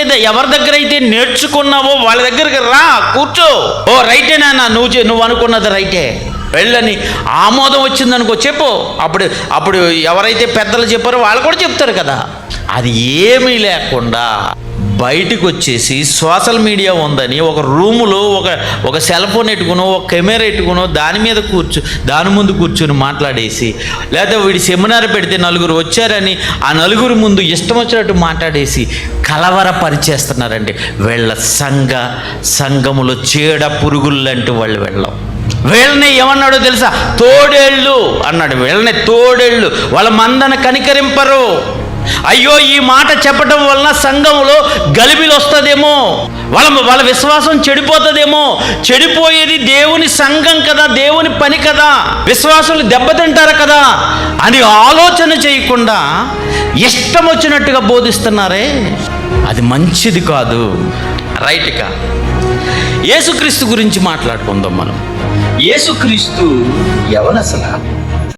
ఎవరైతే ఎవరి దగ్గర అయితే నేర్చుకున్నావో వాళ్ళ దగ్గరికి రా కూర్చో. ఓ రైటే నాన్న నువ్వు నువ్వు అనుకున్నది రైటే. వెళ్ళని ఆమోదం వచ్చిందనుకో చెప్పు. అప్పుడు అప్పుడు ఎవరైతే పెద్దలు చెప్పారో వాళ్ళు కూడా చెప్తారు కదా. అది ఏమీ లేకుండా. బయటకు వచ్చేసి సోషల్ మీడియా ఉందని ఒక రూములో ఒక ఒక సెల్ ఫోన్ పెట్టుకునో ఒక కెమెరా పెట్టుకునో దాని మీద కూర్చు దాని ముందు కూర్చుని మాట్లాడేసి లేదా వీడి సెమినార్ పెడితే నలుగురు వచ్చారని ఆ నలుగురు ముందు ఇష్టం వచ్చినట్టు మాట్లాడేసి కలవరపరిచేస్తున్నారండి. వీళ్ళ సంఘ సంఘములో చీడ పురుగులంటూ వాళ్ళు వెళ్ళం. వీళ్ళని ఏమన్నాడో తెలుసా? తోడేళ్ళు అన్నాడు. వీళ్ళని తోడేళ్ళు. వాళ్ళ మందన కనికరింపరు. అయ్యో ఈ మాట చెప్పడం వలన సంఘంలో గలిబిలు వస్తుందేమో వాళ్ళ వాళ్ళ విశ్వాసం చెడిపోతుందేమో. చెడిపోయేది దేవుని సంఘం కదా దేవుని పని కదా. విశ్వాసులు దెబ్బతింటారు కదా అని ఆలోచన చేయకుండా ఇష్టం వచ్చినట్టుగా బోధిస్తున్నారే. అది మంచిది కాదు. రైట్గా యేసుక్రీస్తు గురించి మాట్లాడుకుందాం మనం. యేసుక్రీస్తు ఎవరు అసలు